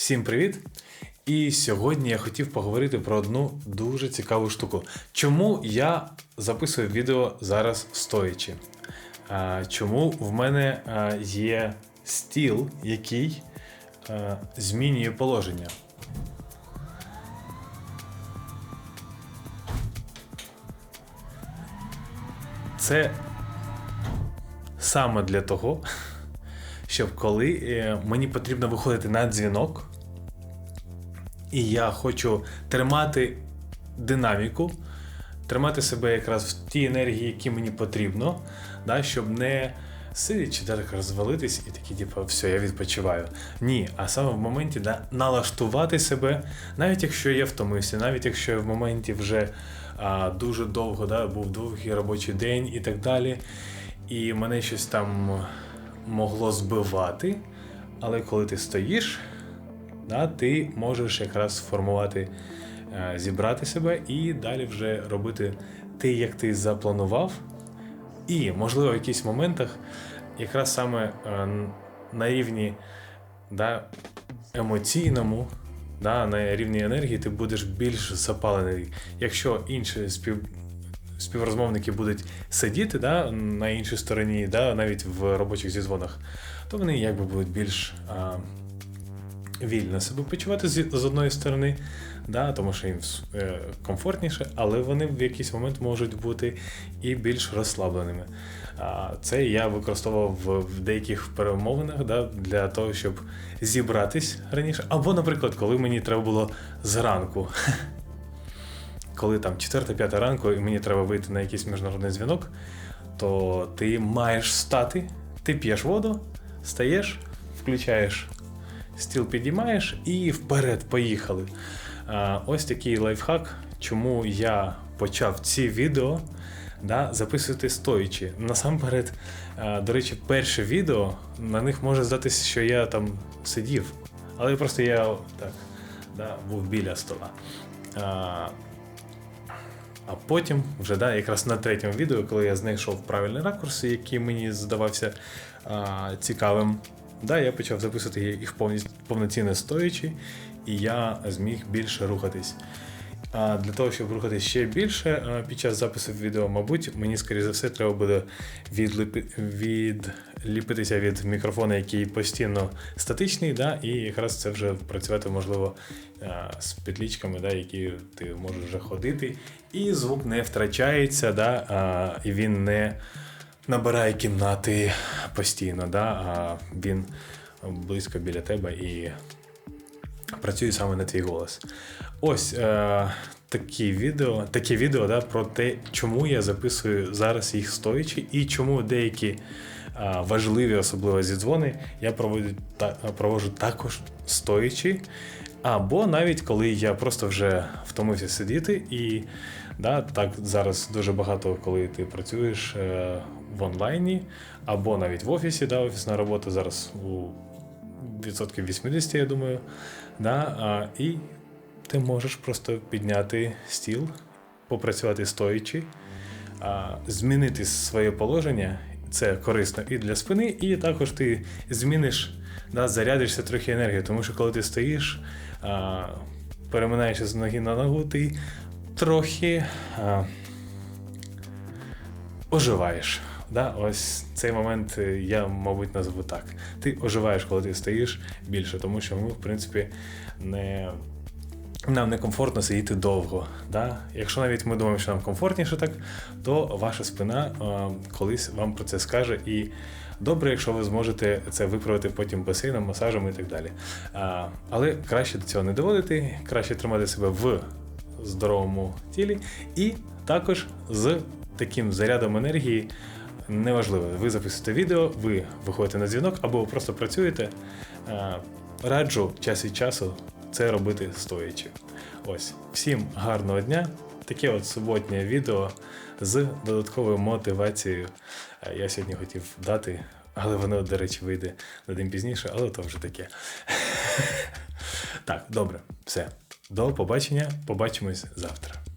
Всім привіт! І сьогодні я хотів поговорити про одну дуже цікаву штуку. Чому я записую відео зараз стоячи? Чому в мене є стіл, який змінює положення? Це саме для того, щоб коли е, мені потрібно виходити на дзвінок, і я хочу тримати динаміку, тримати себе якраз в тій енергії, які мені потрібно, да, щоб не сидячи так розвалитись і такі, типу, все, я відпочиваю. Ні, а саме в моменті да, налаштувати себе, навіть якщо я втомився, навіть якщо я в моменті вже а, дуже довго да, був довгий робочий день і так далі. І мене щось там могло збивати, але коли ти стоїш, да, ти можеш якраз сформувати, е, зібрати себе і далі вже робити те, як ти запланував. І, можливо, в якихось моментах, якраз саме е, на рівні да, емоційному, да, на рівні енергії, ти будеш більш запалений. Якщо інші спів, співрозмовники будуть сидіти да, на іншій стороні, да, навіть в робочих зізвонах, то вони якби будуть більш а, вільно себе почувати з, з одної сторони, да, тому що їм е, комфортніше, але вони в якийсь момент можуть бути і більш розслабленими. А, це я використовував в, деяких перемовинах да, для того, щоб зібратись раніше. Або, наприклад, коли мені треба було зранку коли там 4-5 ранку і мені треба вийти на якийсь міжнародний дзвінок, то ти маєш встати, ти п'єш воду, стаєш, включаєш стіл, підіймаєш і вперед поїхали. Ось такий лайфхак, чому я почав ці відео да, записувати стоячи. Насамперед, до речі, перше відео на них може здатися, що я там сидів, але просто я так да, був біля стола. А, потім, вже да, якраз на третьому відео, коли я знайшов правильний ракурс, який мені здавався а, цікавим, да, я почав записувати їх повноцінно стоячи, і я зміг більше рухатись. А для того, щоб рухатись ще більше під час запису відео, мабуть, мені, скоріше за все, треба буде відліпи, відліпитися від мікрофона, який постійно статичний, да, і якраз це вже працювати можливо з петлічками, да, які ти можеш вже ходити, і звук не втрачається, да, і він не набирає кімнати постійно, да, а він близько біля тебе і працює саме на твій голос. Ось е, такі відео, такі відео да, про те, чому я записую зараз їх стоячи, і чому деякі е, важливі, особливо зідзвони, я проводжу, та, проводжу також стоячи. Або навіть коли я просто вже втомився сидіти, і да, так зараз дуже багато, коли ти працюєш е, в онлайні, або навіть в офісі, да, офісна робота зараз у відсотків 80, я думаю. Да, а, і ти можеш просто підняти стіл, попрацювати стоячи, а, змінити своє положення. Це корисно і для спини, і також ти зміниш, да, зарядишся трохи енергії, тому що коли ти стоїш, а, переминаєшся з ноги на ногу, ти трохи а, оживаєш. Да, ось цей момент е, я, мабуть, назву так. Ти оживаєш, коли ти стоїш більше, тому що ми, в принципі, не. Нам не комфортно сидіти довго. Да? Якщо навіть ми думаємо, що нам комфортніше так, то ваша спина е, колись вам про це скаже. І добре, якщо ви зможете це виправити потім басейном, масажем і так далі. А, але краще до цього не доводити, краще тримати себе в здоровому тілі, і також з таким зарядом енергії. Неважливо, ви записуєте відео, ви виходите на дзвінок або просто працюєте. Е, Раджу час від часу це робити стоячи. Ось, всім гарного дня. Таке от суботнє відео з додатковою мотивацією. Е, Я сьогодні хотів дати, але воно, до речі, вийде на день пізніше, але то вже таке. Так, добре, все. До побачення. Побачимось завтра.